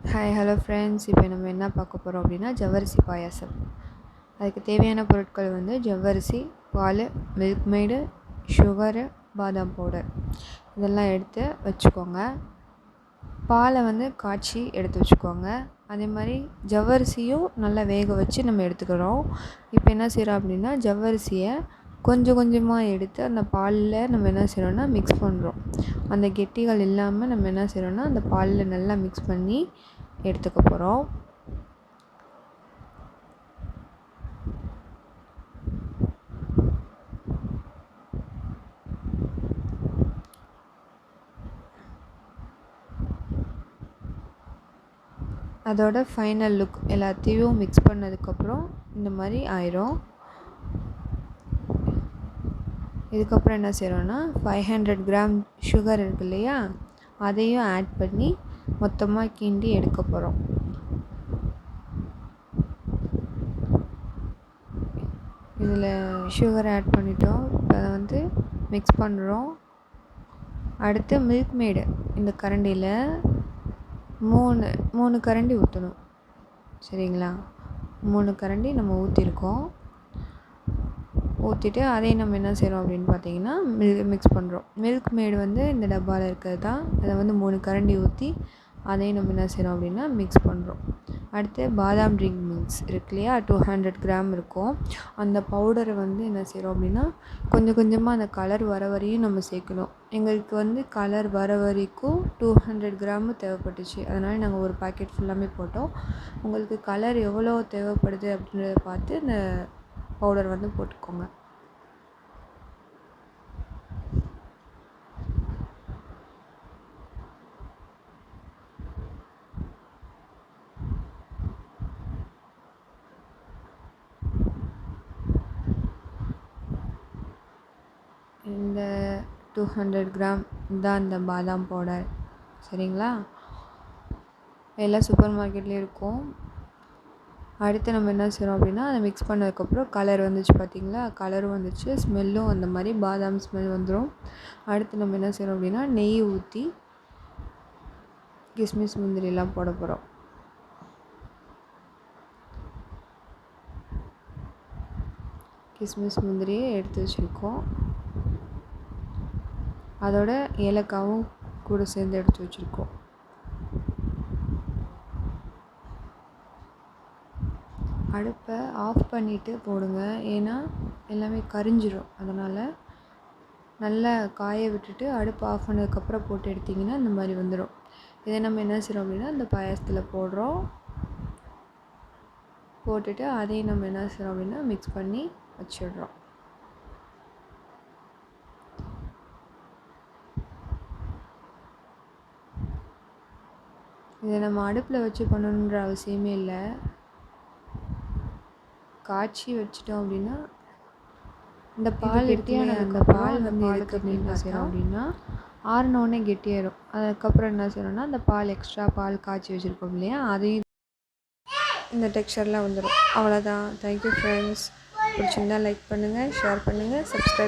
Hi hello friends இப்போ நம்ம என்ன பார்க்க போகிறோம் அப்படின்னா ஜவ்வரிசி பாயாசம். அதுக்கு தேவையான பொருட்கள் வந்து ஜவ்வரிசி பால் மில்க் மெய்டு சுகரு பாதாம் பவுடர் இதெல்லாம் எடுத்து வச்சுக்கோங்க. பாலை வந்து காய்ச்சி எடுத்து வச்சுக்கோங்க. அதே மாதிரி ஜவ்வரிசியும் நல்லா வேக வச்சு நம்ம எடுத்துக்கிறோம். இப்போ என்ன செய்கிறோம் அப்படின்னா ஜவ்வரிசியை கொஞ்சம் கொஞ்சமாக எடுத்து அந்த பாலில் நம்ம என்ன செய்கிறோன்னா மிக்ஸ் பண்ணுறோம் அந்த கெட்டிகள் இல்லாமல் நம்ம என்ன செய்கிறோன்னா அந்த பாலில் நல்லா மிக்ஸ் பண்ணி எடுத்துக்க போகிறோம் அதோட ஃபைனல் லுக் எல்லாத்தையும் மிக்ஸ் பண்ணதுக்கப்புறம் இந்த மாதிரி ஆயிரும். இதுக்கப்புறம் என்ன செய்கிறோன்னா ஃபைவ் ஹண்ட்ரட் கிராம் சுகர் இருக்கு இல்லையா? அதையும் ஆட் பண்ணி மொத்தமாக கிண்டி எடுக்க போகிறோம் இதில் சுகர் ஆட் பண்ணிட்டோம். இப்போ அதை வந்து மிக்ஸ் பண்ணுறோம் அடுத்து மில்க் மேடு இந்த கரண்டியில் மூணு மூணு கரண்டி ஊற்றணும் சரிங்களா? மூணு கரண்டி நம்ம ஊற்றிருக்கோம் ஊற்றிட்டு அதையும் நம்ம என்ன செய்கிறோம் அப்படின்னு பார்த்தீங்கன்னா மில்க் மிக்ஸ் பண்ணுறோம் மில்க் மேடு வந்து இந்த டப்பாவில் இருக்கிறது தான். அதை வந்து மூணு கரண்டி ஊற்றி அதையும் நம்ம என்ன செய்கிறோம் அப்படின்னா மிக்ஸ் பண்ணுறோம் அடுத்து பாதாம் ட்ரிங்க் மிக்ஸ் இருக்கு இல்லையா? டூ ஹண்ட்ரட் கிராம் இருக்கும். அந்த பவுடரை வந்து என்ன செய்கிறோம் அப்படின்னா கொஞ்சம் கொஞ்சமாக அந்த கலர் வர வரையும் நம்ம சேர்க்கணும். எங்களுக்கு வந்து கலர் வர வரைக்கும் டூ ஹண்ட்ரட் கிராமு தேவைப்பட்டுச்சு. அதனால் நாங்கள் ஒரு பாக்கெட் ஃபுல்லாமே போட்டோம். உங்களுக்கு கலர் எவ்வளோ தேவைப்படுது அப்படின்றத பார்த்து இந்த பவுடர் வந்து போட்டுக்கோங்க. இந்த டூ ஹண்ட்ரட் கிராம் தான் இந்த பாதாம் பவுடர் சரிங்களா? எல்லாம் சூப்பர் மார்க்கெட்லேயும் இருக்கும். அடுத்து நம்ம என்ன செய்கிறோம் அப்படின்னா அதை மிக்ஸ் பண்ணதுக்கப்புறம் கலர் வந்துச்சு பார்த்திங்களா கலரும் வந்துச்சு ஸ்மெல்லும் அந்த மாதிரி பாதாம் ஸ்மெல் வந்துடும் அடுத்து நம்ம என்ன செய்கிறோம் அப்படின்னா நெய் ஊற்றி கிஸ்மிஸ் முந்திரிலாம் போட போகிறோம் கிஸ்மிஸ் முந்திரியை எடுத்து வச்சுருக்கோம். அதோட ஏலக்காவும் கூட சேர்ந்து எடுத்து வச்சுருக்கோம். அடுப்பை ஆஃப் பண்ணிவிட்டு போடுங்க. ஏன்னா எல்லாமே கரிஞ்சிடும் அதனால் நல்லா காய விட்டுட்டு அடுப்பு ஆஃப் பண்ணதுக்கப்புறம் போட்டு எடுத்திங்கன்னா இந்த மாதிரி வந்துடும் இதை நம்ம என்ன செய்கிறோம் அப்படின்னா இந்த பாயாசத்தில் போடுறோம். போட்டுட்டு அதையும் நம்ம என்ன செய்கிறோம் அப்படின்னா மிக்ஸ் பண்ணி வச்சிடுறோம். இதை நம்ம அடுப்பில் வச்சு பண்ணணுன்ற அவசியமே இல்லை. காய்ச்சி வச்சிட்டோம் அப்படின்னா இந்த பால் கெட்டியான அந்த பால் வந்து எதுக்கு அப்படின்னு செய்கிறோம் அப்படின்னா ஆறினோடனே கெட்டியாயிரும். அதுக்கப்புறம் என்ன செய்யணும்னா அந்த பால் எக்ஸ்ட்ரா பால் காய்ச்சி வச்சுருக்கோம் இல்லையா? அதையும் இந்த டெக்ஸ்சரில் வந்துடும் அவ்வளோதான் தேங்க்யூ ஃப்ரெண்ட்ஸ் பிடிச்சிருந்தா லைக் பண்ணுங்கள் ஷேர் பண்ணுங்கள் சப்ஸ்கிரைப்